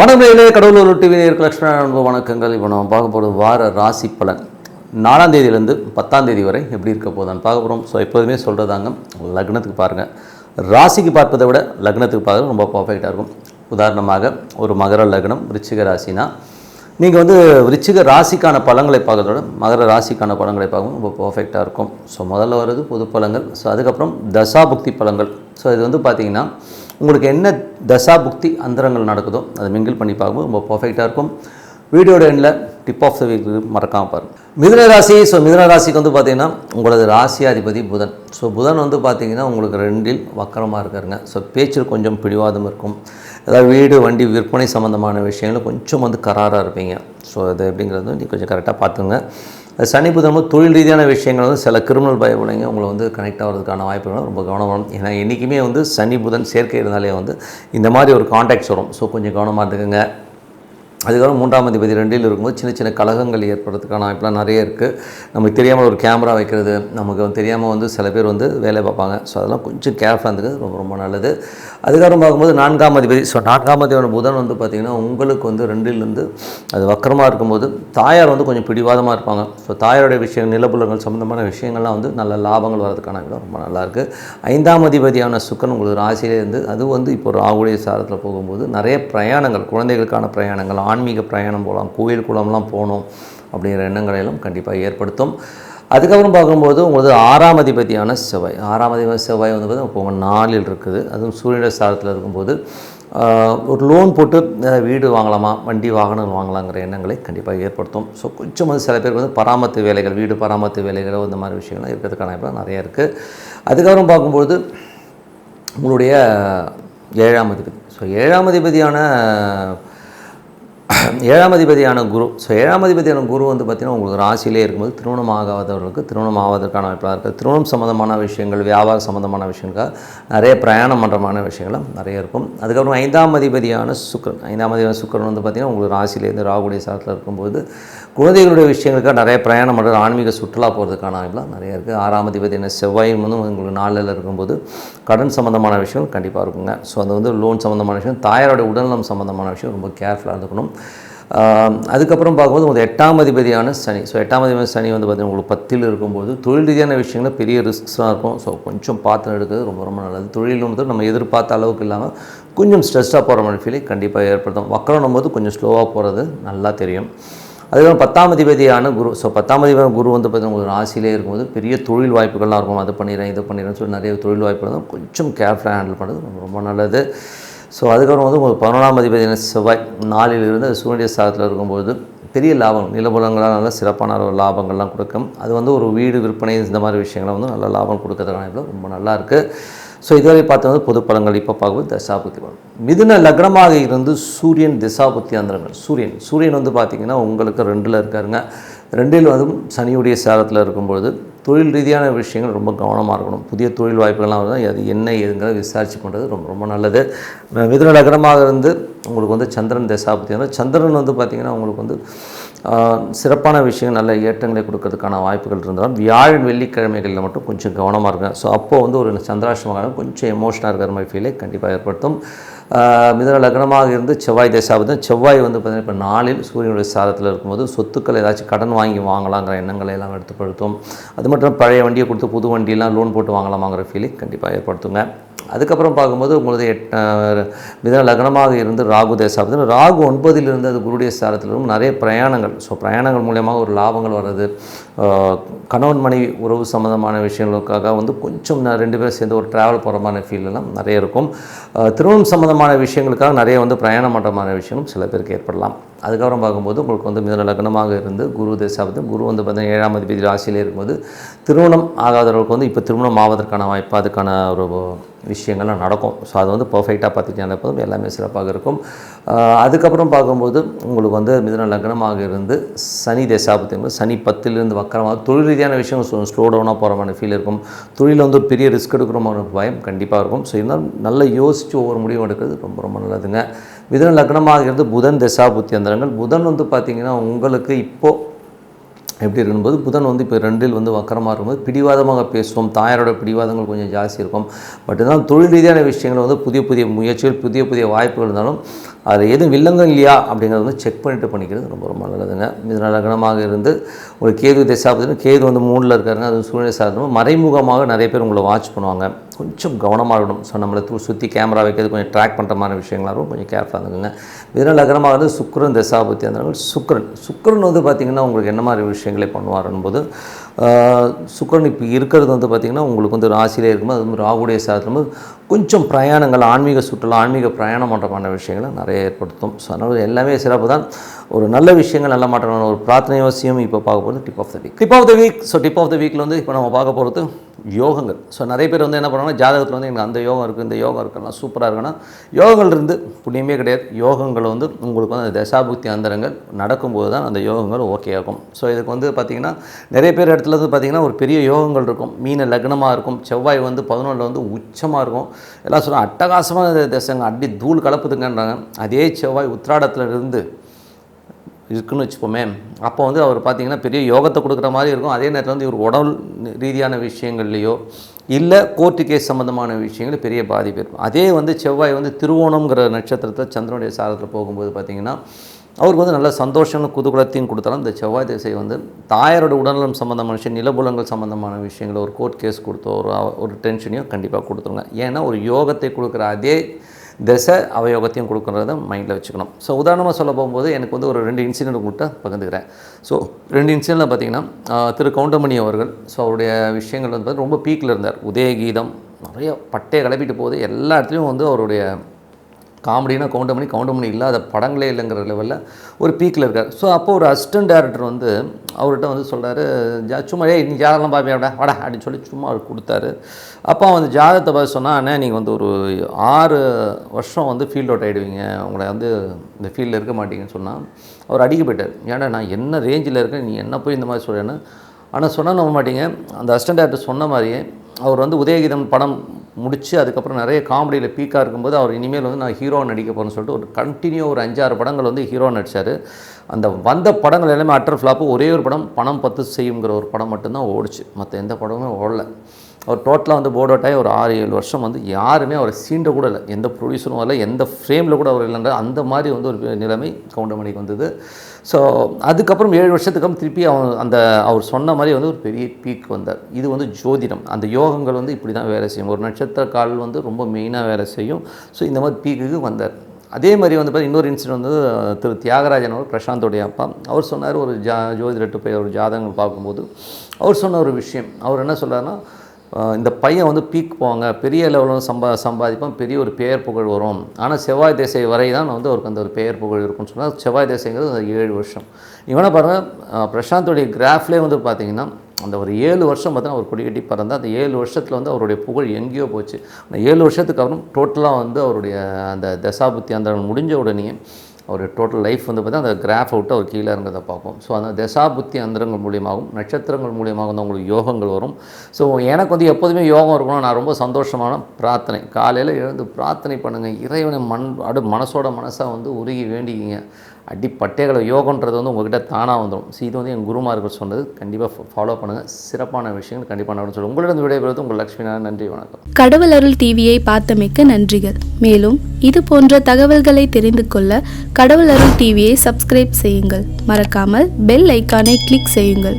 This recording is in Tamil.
வணக்கங்களே கடவுளூர் டிவி நேருக்கு லட்சுமண அன்பு வணக்கங்கள். இப்போ நம்ம பார்க்க போகிறது வார ராசி பலன். நாலாம் தேதியிலேருந்து பத்தாம் தேதி வரை எப்படி இருக்க போதான்னு பார்க்க போகிறோம் ஸோ எப்போதுமே சொல்கிறதாங்க லக்னத்துக்கு பாருங்கள் ராசிக்கு பார்ப்பதை விட லக்னத்துக்கு பார்க்க ரொம்ப பர்ஃபெக்டாக இருக்கும். உதாரணமாக ஒரு மகர லக்னம் ரிச்சிக ராசினா நீங்கள் வந்து விருச்சிக ராசிக்கான பழங்களை பார்க்கறதோட விட மகர ராசிக்கான பழங்களை பார்க்கும் ரொம்ப பர்ஃபெக்டாக இருக்கும். ஸோ முதல்ல வர்றது பொது பழங்கள் ஸோ அதுக்கப்புறம் தசாபுக்தி பழங்கள் ஸோ இது வந்து பார்த்தீங்கன்னா உங்களுக்கு என்ன தசா புக்தி அந்தரங்கள் நடக்குதோ அதை மிங்கிள் பண்ணி பார்க்கும்போது ரொம்ப பர்ஃபெக்டாக இருக்கும். வீடியோட எண்ணில் டிப் ஆஃப் த வீக் மறக்காமல் பாருங்கள் மிதுன ராசி ஸோ மிதுன ராசிக்கு வந்து பார்த்தீங்கன்னா உங்களது ராசியாதிபதி புதன். ஸோ புதன் வந்து பார்த்தீங்கன்னா உங்களுக்கு ரெண்டில் வக்கரமாக இருக்காருங்க. ஸோ பேச்சில் கொஞ்சம் பிடிவாதம் இருக்கும். ஏதாவது வீடு வண்டி விற்பனை சம்மந்தமான விஷயங்களும் கொஞ்சம் வந்து கராராக இருப்பீங்க. ஸோ அது எப்படிங்கிறது வந்து நீ கொஞ்சம் கரெக்டாக பார்த்துங்க சனி புதனமும் தொழில் ரீதியான விஷயங்கள் வந்து சில கிரிமினல் பயப்படைங்க உங்களை வந்து கனெக்ட் ஆகிறதுக்கான வாய்ப்புகள் ரொம்ப கவனமாக ஏன்னா என்றைக்குமே வந்து சனி புதன் சேர்க்கை இருந்தாலே வந்து இந்த மாதிரி ஒரு காண்டாக்ட்ஸ் வரும். ஸோ கொஞ்சம் கவனமாக இருந்துக்குங்க. அதுக்கப்புறம் மூன்றாம் அதிபதி ரெண்டில் இருக்கும்போது சின்ன சின்ன கழகங்கள் ஏற்படுறதுக்கான வாய்ப்புலாம் நிறைய இருக்குது நமக்கு தெரியாமல் ஒரு கேமரா வைக்கிறது நமக்கு வந்து தெரியாமல் வந்து சில பேர் வந்து வேலை பார்ப்பாங்க. ஸோ அதெல்லாம் கொஞ்சம் கேர்ஃபுல்லாக இருந்துக்கிறது ரொம்ப ரொம்ப நல்லது. அதுக்கப்புறம் பார்க்கும்போது நான்காம் அதிபதி ஸோ நான்காம் அதிபதியான புதன் வந்து பார்த்திங்கன்னா உங்களுக்கு வந்து ரெண்டிலிருந்து அது வக்கரமாக இருக்கும்போது தாயார் வந்து கொஞ்சம் பிடிவாதமாக இருப்பாங்க. ஸோ தாயாருடைய விஷயம் நிலப்புலங்கள் சம்மந்தமான விஷயங்கள்லாம் வந்து நல்ல லாபங்கள் வரதுக்கான இடம் ரொம்ப நல்லாயிருக்கு ஐந்தாம் அதிபதியான சுக்கன் உங்களுக்கு ராசியிலே இருந்து அது வந்து இப்போ ராகுடைய சாரத்தில் போகும்போது நிறைய பிரயாணங்கள் குழந்தைகளுக்கான பிரயாணங்கள் ஆன்மீக பிரயாணம் போகலாம் கோயில் குளம்லாம் போகணும் அப்படிங்கிற எண்ணங்களை எல்லாம் கண்டிப்பாக ஏற்படுத்தும். அதுக்கப்புறம் பார்க்கும்போது உங்களுக்கு ஆறாம் அதிபதியான செவ்வாய். ஆறாம் அதிபதி செவ்வாய் வந்து பார்த்தீங்கன்னா இப்போ நாளில் இருக்குது. அதுவும் சூரியனுடைய சாரத்தில் இருக்கும்போது ஒரு லோன் போட்டு வீடு வாங்கலாமா? வண்டி வாகனம் வாங்கலாங்கிற எண்ணங்களை கண்டிப்பாக ஏற்படுத்தும். ஸோ கொஞ்சம் வந்து சில பேர் வந்து பராமத்து வேலைகள் வீடு பராமத்து வேலைகளோ இந்த மாதிரி விஷயங்கள்லாம் இருக்கிறதுக்கான இப்போ நிறையா இருக்குது அதுக்கப்புறம் பார்க்கும்போது உங்களுடைய ஏழாம் அதிபதி. ஸோ ஏழாம் அதிபதியான ஏழாம் அதிபதியான குரு ஸோ ஏழாம் அதிபதியான குரு வந்து பார்த்திங்கன்னா உங்களுக்கு ராசியிலே இருக்கும்போது திருமணம் ஆகாதவர்களுக்கு திருமணம் ஆவதற்கான வாய்ப்பாக இருக்குது திருமணம் சம்மந்தமான விஷயங்கள் வியாபார சம்மந்தமான விஷயங்கள் நிறைய பிரயாணம் பண்ணுறமான விஷயங்களும் நிறைய இருக்கும். அதுக்கப்புறம் ஐந்தாம் அதிபதியான சுக்கரன் ஐந்தாம் அதிபதியான சுக்கரன் வந்து பார்த்திங்கன்னா உங்களுக்கு ராசியிலேருந்து ராகுடைய சாரத்தில் இருக்கும்போது குழந்தைகளுடைய விஷயங்களுக்காக நிறைய பிரயாணம் பண்ணுறது ஆன்மீக சுற்றுலா போகிறதுக்கான வாய்ப்புலாம் நிறைய இருக்குது ஆறாம் அதிபதியான செவ்வாயும் வந்து உங்களுக்கு நாளில் இருக்கும்போது கடன் சம்மந்தமான விஷயம் கண்டிப்பாக இருக்குங்க. ஸோ அது வந்து லோன் சம்மந்தமான விஷயம் தாயாரோட உடல்நலம் சம்மந்தமான விஷயம் ரொம்ப கேர்ஃபுல்லாக இருந்துக்கணும். அதுக்கப்புறம் பார்க்கும்போது உங்களுக்கு எட்டாம் அதிபதியான சனி. ஸோ எட்டாம் அதிபதி சனி வந்து பார்த்திங்கன்னா உங்களுக்கு பத்தில் இருக்கும்போது தொழில் ரீதியான விஷயங்கள் பெரிய ரிஸ்க்ஸாக இருக்கும். ஸோ கொஞ்சம் பார்த்து எடுக்கிறது ரொம்ப ரொம்ப நல்லது. தொழில் வந்து நம்ம எதிர்பார்த்த அளவுக்கு இல்லாமல் கொஞ்சம் ஸ்ட்ரெஸ்ஸாக போகிற மாதிரி ஃபீலை கண்டிப்பாக ஏற்படுத்தும். வக்கரணும் போது கொஞ்சம் ஸ்லோவாக போகிறது நல்லா தெரியும். அதுக்கப்புறம் பத்தாம் அதிபதியான குரு. ஸோ பத்தாம் அதிபதியான குரு வந்து பார்த்தீங்கன்னா உங்களுக்கு ராசியிலே இருக்கும்போது பெரிய தொழில் வாய்ப்புகள்லாம் இருக்கும். அது பண்ணிடுறேன் இது பண்ணிடுறேன்னு சொல்லி நிறைய தொழில் வாய்ப்புகள் தான் கொஞ்சம் கேர்ஃபுல்லாக ஹேண்டில் பண்ணுறது ரொம்ப ரொம்ப நல்லது. ஸோ அதுக்கப்புறம் வந்து உங்களுக்கு பதினொன்றாம் அதிபதியான செவ்வாய் நாளிலிருந்து அது சூரிய சாதத்தில் இருக்கும்போது பெரிய லாபம் நிலபுலங்களாக நல்ல சிறப்பான ஒரு லாபங்கள்லாம் கொடுக்கும். அது வந்து ஒரு வீடு விற்பனை இந்த மாதிரி விஷயங்களை வந்து நல்ல லாபம் கொடுக்கறதுக்கான ரொம்ப நல்லா இருக்குது ஸோ இதுவரை பார்த்தது பொது பலங்கள் இப்போ பார்க்கும்போது தசாபுத்தி பலம் மிதுன லக்னமாக இருந்து சூரியன் திசாபுத்தி அந்தரங்கள் சூரியன். சூரியன் வந்து பார்த்திங்கன்னா உங்களுக்கு ரெண்டில் இருக்காருங்க. ரெண்டில் வந்து சனியுடைய சேரத்தில் இருக்கும்பொழுது தொழில் ரீதியான விஷயங்கள் ரொம்ப கவனமாக இருக்கணும். புதிய தொழில் வாய்ப்புகள்லாம் வருது அது என்ன ஏதுங்கிறத விசாரிச்சு பண்ணுறது ரொம்ப ரொம்ப நல்லது. மிதுன லக்னமாக இருந்து உங்களுக்கு வந்து சந்திரன் தசாபுத்தி சந்திரன் வந்து பார்த்திங்கன்னா உங்களுக்கு வந்து சிறப்பான விஷயங்கள் நல்ல ஏற்றங்களை கொடுக்கறதுக்கான வாய்ப்புகள் இருந்தாலும் வியாழன் வெள்ளிக்கிழமைகளில் மட்டும் கொஞ்சம் கவனமாக இருக்கேன் ஸோ அப்போது வந்து ஒரு சந்திராஷ்டமாக கொஞ்சம் எமோஷனாக இருக்கிற மாதிரி ஃபீலை கண்டிப்பாக ஏற்படுத்தும். மிதன லக்னமாக இருந்து செவ்வாய் தசாபதி செவ்வாய் வந்து பார்த்திங்கன்னா இப்போ நாளில் சூரியனுடைய சாதத்தில் இருக்கும்போது சொத்துக்கள் ஏதாச்சும் கடன் வாங்கி வாங்கலாங்கிற எண்ணங்களை எல்லாம் எடுத்துப்படுத்தும் அது மட்டும் பழைய வண்டியை கொடுத்து புது வண்டியெல்லாம் லோன் போட்டு வாங்கலாமாங்கிற ஃபீலிங் கண்டிப்பாக ஏற்படுத்துங்க. அதுக்கப்புறம் பார்க்கும்போது உங்களது எட் மிதன லக்னமாக இருந்து ராகு தேசாபதி ராகு ஒன்பதிலிருந்து அது குருடைய சாரத்திலும் நிறைய பிரயாணங்கள். ஸோ பிரயாணங்கள் மூலியமாக ஒரு லாபங்கள் வர்றது கணவன் மனைவி உறவு சம்மந்தமான விஷயங்களுக்காக வந்து கொஞ்சம் நான் ரெண்டு பேரும் சேர்ந்து ஒரு ட்ராவல் போகிற மாதிரி feel எல்லாம் நிறைய இருக்கும். திருமணம் சம்மந்தமான விஷயங்களுக்காக நிறைய வந்து பிரயாணம் பண்ணுற விஷயங்களும் சில பேருக்கு ஏற்படலாம். அதுக்கப்புறம் பார்க்கும்போது உங்களுக்கு வந்து மிதன லக்னமாக இருந்து குரு தேசாபதி குரு வந்து பார்த்திங்கன்னா ஏழாம் அதிபதி ராசியிலே இருக்கும்போது திருமணம் ஆகாதவர்களுக்கு வந்து இப்போ திருமணம் ஆவதற்கான வாய்ப்பு அதுக்கான ஒரு விஷயங்கள்லாம் நடக்கும். ஸோ அது வந்து பர்ஃபெக்டாக பார்த்துக்கிட்டே போதும். எல்லாமே சிறப்பாக இருக்கும். அதுக்கப்புறம் பார்க்கும்போது உங்களுக்கு வந்து மிதன லக்னமாக இருந்து சனி தேசாபத்தியம் சனி பத்திலிருந்து வக்கரமாக தொழில் ரீதியான விஷயம் ஸ்லோ டவுனாக போகிற மாதிரி ஃபீல் இருக்கும். தொழிலில் வந்து ஒரு பெரிய ரிஸ்க் எடுக்கிற மாதிரி பயம் கண்டிப்பாக இருக்கும். ஸோ இருந்தாலும் நல்லா யோசித்து ஒவ்வொரு முடிவும் எடுக்கிறது ரொம்ப ரொம்ப நல்லதுங்க. மிதன லக்னமாக இருந்து புதன் தசாபுத்தி அந்தரங்கள். புதன் வந்து பார்த்திங்கன்னா உங்களுக்கு இப்போது எப்படி இருக்கும்போது புதன் வந்து இப்போ ரெண்டில் வந்து வக்கரமாக இருக்கும்போது பிடிவாதமாக பேசுவோம். தாயாரோட பிடிவாதங்கள் கொஞ்சம் ஜாஸ்தி இருக்கும். பட் இருந்தாலும் தொழில் ரீதியான விஷயங்கள் வந்து புதிய புதிய முயற்சிகள் புதிய புதிய வாய்ப்புகள் இருந்தாலும் அதில் எதுவும் வில்லங்கம் இல்லையா அப்படிங்கிறத வந்து செக் பண்ணிட்டு பண்ணிக்கிறது ரொம்ப ரொம்ப நல்லதுங்க. இதனால் லக்னமாக இருந்து ஒரு கேது திசை கேது வந்து மூணில் இருக்காருங்க. அது சூழ்நிலை சார்ந்தோம் மறைமுகமாக நிறைய பேர் உங்களை வாட்ச் பண்ணுவாங்க. கொஞ்சம் கவனமாக இருக்கணும். ஸோ நம்மளை தூ சுற்றி கேமரா வைக்கிறது கொஞ்சம் ட்ராக் பண்ணுற மாதிரி விஷயங்களாக இருக்கும். கொஞ்சம் கேர்ஃபுல்லாக இருந்துக்குங்க. இதனால் லக்னமாக இருந்து சுக்கிரன் தசாபத்தி இருந்தாலும் சுக்ரன் சுக்கிரன். வந்து பார்த்திங்கன்னா உங்களுக்கு என்ன மாதிரி விஷயங்களை பண்ணுவாருன்னு போது சுக்ரன் இப்போ இருக்கிறது வந்து பார்த்திங்கன்னா உங்களுக்கு வந்து ராசியிலே இருக்கும்போது அது ராகுடைய சாதத்தில் கொஞ்சம் பிரயாணங்கள் ஆன்மீக சுற்றுலா ஆன்மீக பிரயாணம் பண்ணுறமான விஷயங்களை நிறைய ஏற்படுத்தும். ஸோ அதனால் எல்லாமே சிறப்பு தான். ஒரு நல்ல விஷயங்கள் நல்ல மாற்றமான ஒரு பிரார்த்தனை அவசியம் இப்போ பார்க்க போகிறது tip of the week tip of the week so tip of the வீக்கில் வந்து இப்போ நம்ம பார்க்க போகிறது யோகங்கள். ஸோ நிறைய பேர் வந்து என்ன பண்ணுவாங்கன்னா ஜாதகத்தில் வந்து எனக்கு அந்த யோகம் இருக்குது இந்த யோகம் இருக்குன்னா சூப்பராக இருக்குன்னா யோகங்கள் இருந்து புண்ணியமே கிடையாது. யோகங்கள் வந்து உங்களுக்கு வந்து அந்த தசாபுக்தி அந்தரங்கள் நடக்கும்போது தான் அந்த யோகங்கள் ஓகே ஆகும். ஸோ இதுக்கு வந்து பார்த்திங்கன்னா நிறைய பேர் இடத்துல வந்து பார்த்திங்கன்னா ஒரு பெரிய யோகங்கள் இருக்கும். மீன லக்னமாக இருக்கும். செவ்வாய் வந்து பதினொன்றில் வந்து உச்சமாக இருக்கும். எல்லாம் சொல்லுவாங்க அட்டகாசமாக தசங்க அடி தூள் கலப்புதுங்கன்றாங்க. அதே செவ்வாய் உத்திராடத்துல இருந்து இருக்குன்னு வச்சுப்போமே அப்போ வந்து அவர் பார்த்தீங்கன்னா பெரிய யோகத்தை கொடுக்குற மாதிரி இருக்கும். அதே நேரத்தில் வந்து இவர் உடல் ரீதியான விஷயங்கள்லையோ இல்லை கோர்ட்டு கேஸ் சம்மந்தமான விஷயங்கள் பெரிய பாதிப்பு இருக்கும். அதே வந்து செவ்வாய் வந்து திருவோணம்ங்கிற நட்சத்திரத்தை சந்திரனுடைய சாரத்தில் போகும்போது பார்த்தீங்கன்னா அவருக்கு வந்து நல்ல சந்தோஷங்களும் குதூகலத்தையும் கொடுத்தாலும் இந்த செவ்வாய் திசை வந்து தாயாரோட உடல்நலம் சம்மந்தமான விஷயம் நிலபுலங்கள் சம்மந்தமான விஷயங்களை ஒரு கோர்ட் கேஸ் கொடுத்தோ ஒரு ஒரு டென்ஷனையும் கண்டிப்பாக கொடுத்துருங்க. ஏன்னா ஒரு யோகத்தை கொடுக்குற அதே திசை அவயோகத்தையும் கொடுக்குறத மைண்டில் வச்சுக்கணும். ஸோ உதாரணமாக சொல்ல போகும்போது எனக்கு வந்து ஒரு ரெண்டு இன்சிடென்ட் உங்கள்கிட்ட பகிர்ந்துக்கிறேன். ஸோ ரெண்டு இன்சிடென்ட்டில் பார்த்தீங்கன்னா திரு கவுண்டமணி அவர்கள் ஸோ அவருடைய விஷயங்கள் வந்து பார்த்தீங்கன்னா ரொம்ப பீக்கில் இருந்தார். உதயகீதம் நிறைய பட்டையை கிளப்பிட்டு போகுது. எல்லா இடத்துலையும் வந்து அவருடைய காமெடினா கவுண்டமணி பண்ணி இல்லாத படங்களே இல்லைங்கிற லெவலில் ஒரு பீக்கில் இருக்கார். ஸோ அப்போ ஒரு அசிஸ்டன்ட் டேரக்டர் வந்து அவர்கிட்ட வந்து சொல்கிறாரு ஜா சும்மா ஏய் நீ ஜாதகம் பார்ப்பியாடா வாடா அப்படின்னு சொல்லி சும்மா அவர் கொடுத்தாரு. அப்போ வந்து ஜாதகத்தை பார்த்து சொன்னால் அண்ணே நீங்கள் வந்து ஒரு ஆறு வருஷம் வந்து ஃபீல்ட் அவுட் ஆகிடுவீங்க உங்களை வந்து இந்த ஃபீல்டில் இருக்க மாட்டீங்கன்னு சொன்னால் அவர் அடிக்க போயிட்டார். ஏன்னா நான் என்ன ரேஞ்சில் இருக்கேன்? நீ என்ன போய் இந்த மாதிரி சொல்கிறேன்னு ஆனால் சொன்னால் நம்ப மாட்டீங்க. அந்த அசிஸ்டன்ட் டேரக்டர் சொன்ன மாதிரியே அவர் வந்து உதயகீதம் படம் முடித்து அதுக்கப்புறம் நிறைய காமெடியில் பீக்காக இருக்கும்போது அவர் இனிமேல் வந்து நான் ஹீரோ நடிக்க போகிறேன்னு சொல்லிட்டு ஒரு கண்டினியூ ஒரு அஞ்சாறு படங்கள் வந்து ஹீரோ நடித்தார் அந்த வந்த படங்கள் எல்லாமே அட்டர் ஃப்ளாப்பு ஒரே ஒரு படம் பணம் பத்து செய்யுங்கிற ஒரு படம் மட்டும்தான் ஓடிச்சு. மற்ற எந்த படமுமே ஓடலை. அவர் டோட்டலாக வந்து போர்ட் அவுட் ஆகி ஒரு ஆறு ஏழு வருஷம் வந்து யாருமே அவரை சீண்ட கூட இல்லை. எந்த ப்ரொடியூசரும் வரல எந்த ஃப்ரேமில் கூட அவர் இல்லைன்ற அந்த மாதிரி வந்து ஒரு நிலைமை கவுண்டமணிக்கு வந்தது. ஸோ அதுக்கப்புறம் ஏழு வருஷத்துக்கு அப்புறம் திருப்பி அவன் அந்த அவர் சொன்ன மாதிரி வந்து ஒரு பெரிய பீக் வந்தார். இது வந்து ஜோதிடம். அந்த யோகங்கள் வந்து இப்படி தான் வேலை செய்யும். ஒரு நட்சத்திர கால் வந்து ரொம்ப மெயினாக வேலை செய்யும். ஸோ இந்த மாதிரி பீக்குக்கு வந்தார். அதே மாதிரி வந்து பார்த்தீங்கன்னா இன்னொரு இன்சிடென்ட் வந்து திரு தியாகராஜன் அவர் பிரசாந்தோடைய அப்பா. அவர் சொன்னார் ஒரு ஜா ஜோதிடட்டு போய் ஒரு ஜாதகங்கள் பார்க்கும்போது. அவர் சொன்ன ஒரு விஷயம். அவர் என்ன சொல்கிறாருன்னா இந்த பையன் வந்து பீக் போவாங்க. பெரிய லெவலில் சம்பா சம்பாதிப்பான். பெரிய ஒரு பெயர் புகழ் வரும். ஆனால் செவ்வாய் திசை வரை தான் வந்து அவருக்கு அந்த ஒரு பெயர் புகழ் இருக்கும்னு சொன்னால் செவ்வாய் திசைங்கிறது அந்த ஏழு வருஷம். இவனை பாருங்கள் பிரசாந்தோடைய கிராஃப்லேயே வந்து பார்த்தீங்கன்னா அந்த ஒரு ஏழு வருஷம் பார்த்தீங்கன்னா அவர் கொடி கட்டி அந்த ஏழு வருஷத்தில் வந்து அவருடைய புகழ் எங்கேயோ போச்சு. அந்த ஏழு வருஷத்துக்கு அப்புறம் டோட்டலாக வந்து அவருடைய அந்த தசாபுத்தி அந்த முடிஞ்ச உடனே அவர் டோட்டல் லைஃப் வந்து பார்த்தீங்கன்னா அந்த கிராஃப் அவுட்டு அவர் கீழே இருந்ததை பார்ப்போம். ஸோ அந்த தசா புத்தி அந்தரங்கள் மூலியமாகவும் நட்சத்திரங்கள் மூலியமாக வந்து உங்களுக்கு யோகங்கள் வரும். ஸோ எனக்கு வந்து எப்போதுமே யோகம் இருக்கணும் நான் ரொம்ப சந்தோஷமான பிரார்த்தனை. காலையில் எழுந்து பிரார்த்தனை பண்ணுங்கள் இறைவனை மண் அடு மனசோட மனசாக வந்து உருகி வேண்டிக்கிங்க. அடிப்பட்டைகளை யோகன்றது வந்து உங்கள்கிட்ட தானாக வந்துடும் ஸோ இது வந்து என் குருமார்கள் சொன்னது. கண்டிப்பாக ஃபாலோ பண்ணுங்கள் சிறப்பான விஷயங்கள் கண்டிப்பாக நடக்கும் சொல்லுங்கள் உங்களிடம் விடைபெறுவது உங்கள் லட்சுமி நன்றி வணக்கம். கடவுள் அருள் டிவியை பார்த்தமைக்க நன்றிகள். மேலும் இது போன்ற தகவல்களை தெரிந்து கொள்ள கடவுள் அருள் டிவியை சப்ஸ்கிரைப் செய்யுங்கள். மறக்காமல் பெல் ஐக்கானை கிளிக் செய்யுங்கள்.